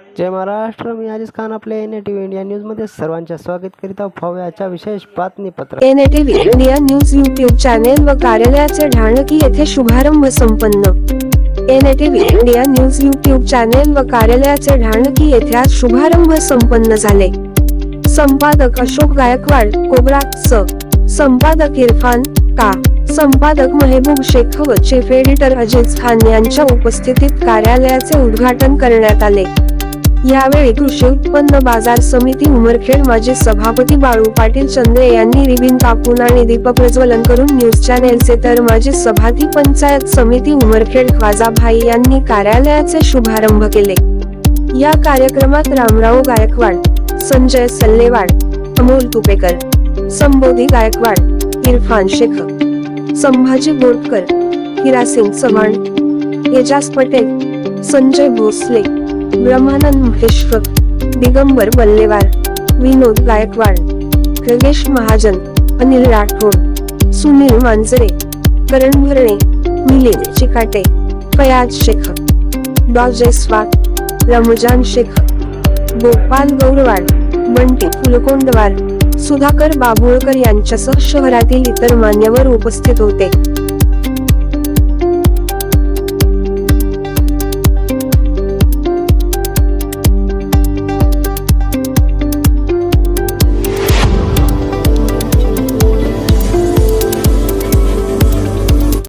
जय महाराष्ट्र मी आजिज खान आपल्या N T V India न्यूजमध्ये सर्वांचे स्वागत करीत आहोत. पाहूयाच्या विशेष बातमीपत्र. NATV India news YouTube channel व कार्यालयाचे ढाणकी येथे शुभारंभ संपन्न. NATV India news YouTube channel व कार्यालयाचे ढाणकी येथे आज शुभारंभ संपन्न झाले. संपादक अशोक गायकवाड कोबरा स संपादक इरफान का. संपादक मेहबूब शेख व चीफ एडिटर अजिज खान यांच्या उपस्थितीत कार्यालयाचे उद्घाटन करण्यात आले. यावेळी कृषी उत्पन्न बाजार समिती उमरखेड माजी सभापती बाळू पाटील चंद्रे यांनी रिबिन कापून आणि दीपक प्रज्वलन करून न्यूज चॅनेलचे तर माजी सभाती पंचायत समिती उमरखेड ख्वाजाभाई यांनी कार्यालयाचे शुभारंभ केले. या कार्यक्रमात रामराव गायकवाड संजय सल्लेवाड अमोल तुपेकर संबोधी गायकवाड इरफान शेख संभाजी बोरकर हिरासिंग चव्हाण एजाज पटेल संजय भोसले ब्रह्मानंद महेश्वर दिगंबर बल्लेवार विनोद गायकवाड रगेश महाजन अनिल राठोड सुनील मांजरे करण भरणे मिलिंद चिकाटे फयाज शेख डॉ जयस्वाल रमजान शेख गोपाल गौरवाड बंटी फुलकोंडवार सुधाकर बाभोळकर यांच्यासह शहरातील इतर मान्यवर उपस्थित होते.